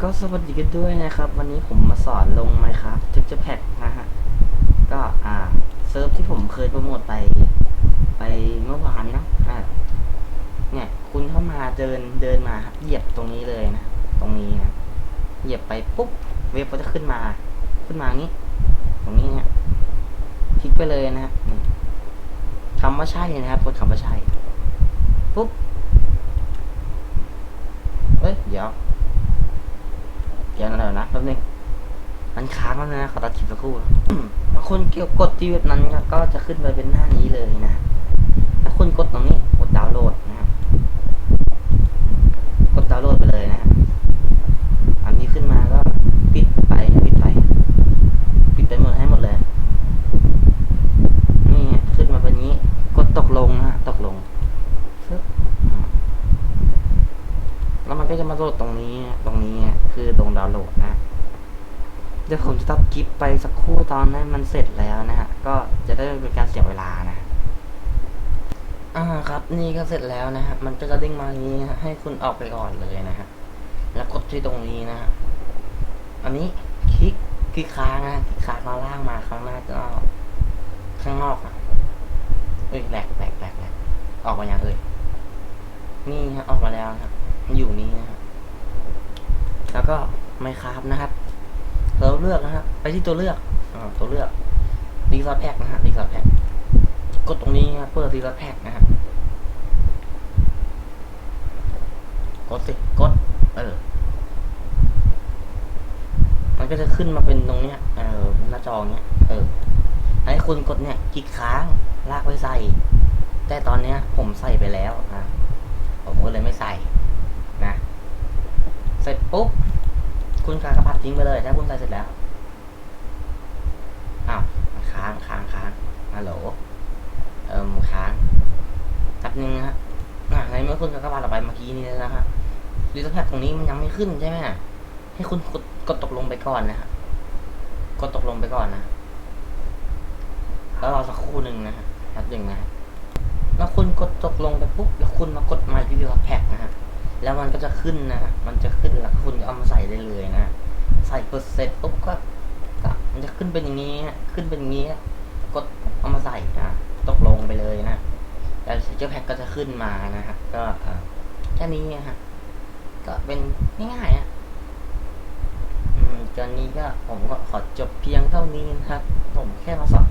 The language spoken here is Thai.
ก็สวัสดีกันด้วยนะครับ วันนี้ผมมาสอนลงไมครับทึกจะแพ็กนะฮะ ก็อ่าเซิร์ฟที่ผมเคยโปรโมทไป ไปเมื่อวานนะอ่าเนี่ย คุณเข้ามาเดินเดินมาครับเหยียบตรงนี้เลยนะ ตรงนี้นะเหยียบไปปุ๊บ เว็บก็จะขึ้นมา ขึ้นมางี้ ตรงนี้เนี่ยคลิกไปเลยนะฮะคำว่าใช่นะครับกดคำว่าใช่ปุ๊บเฮ้ยเดี๋ยว เกียร์นะเดี๋ยวนะแป๊บนึงมันค้างแล้วนะขอตัดคลิปสักครู่ถ้างคนเกี่ยวกดที่เว็บนั้นก็จะขึ้นไปเป็นหน้านี้เลยนะถ้าคุณกดตรงนี้กดดาวน์โหลดนะครับกดดาวน์โหลดไปเลยนะฮะอันนี้ขึ้นมาก็ปิดไปปิดไป ปิดไปหมดให้หมดเลย นี่ฮะขึ้นมาเป็นนี้ กดตกลงนะฮะตกลงฟึบอ่า แล้วมัน ก็จะมาโหลดตรงนี้ ตรงนี้คือตรงดาวน์โหลดนะเดี๋ยวผมจะตัดคลิปไปสักครู่ตอนนั้นมันเสร็จแล้วนะฮะ ก็จะได้เป็นการเสียเวลานะ อ่าครับ นี่ก็เสร็จแล้วนะฮะ มันก็จะเด้งมาอย่างนี้ฮะให้คุณออกไปก่อนเลยนะฮะ แล้วกดที่ตรงนี้นะฮะ อันนี้คลิกคลิกค้างนะคลิกค้างมาล่างมาข้างหน้าก็ข้างนอกอะเอ้ยแหลกแหลกแหลกแหลกออกมาอย่างเอ่ยนี่ฮะออกมาแล้วนะครับ อยู่นี้นะครับ แล้วก็ไม่คราฟนะครับ เราเลือกนะครับ ไปที่ตัวเลือกอ่าตัวเลือกดีซอร์แพ็กนะฮะดีซอร์แพ็กกดตรงนี้ครับเปิดดีซอร์แพ็กนะฮะกดสิ กด เออ มันก็จะขึ้นมาเป็นตรงเนี้ย เออหน้าจอเนี้ย เออ ให้คุณกดเนี่ยคลิกค้าง ลากไปใส่ แต่ตอนเนี้ย ผมใส่ไปแล้วอะผมก็เลยไม่ใส่ เสร็จปุ๊บ คุณกากระพัดทิ้งไปเลย ถ้าคุณใส่เสร็จแล้ว อ้าวค้างค้างค้างฮัลโหล เอิมค้างแป๊บนึงนะฮะในเมื่อคุณกากระพัดออกไปเมื่อกี้นี้นะฮะรีสแพ็กตรงนี้มันยังไม่ขึ้นใช่ไหมให้คุณกดกดตกลงไปก่อนนะฮะ กดตกลงไปก่อนนะ แล้วรอสักครู่หนึ่งนะฮะแป๊บหนึ่งนะฮะแล้วคุณกดตกลงไปปุ๊บ แล้วคุณมากด My Video Pack นะฮะ แล้วมันก็จะขึ้นนะ มันจะขึ้นแล้วคุณก็เอามาใส่ได้เลยนะ ใส่กดเสร็จปุ๊บก็มันจะขึ้นเป็นอย่างนี้ขึ้นเป็นอย่างนี้ กดเอามาใส่นะ ตกลงไปเลยนะ แล้วเจ้าแพ็กก็จะขึ้นมานะฮะก็แค่นี้นะฮะ ก็เป็นง่ายๆอะอืมตอนนี้ก็ผมก็ขอจบเพียงเท่านี้นะครับ ผมแค่มาสอน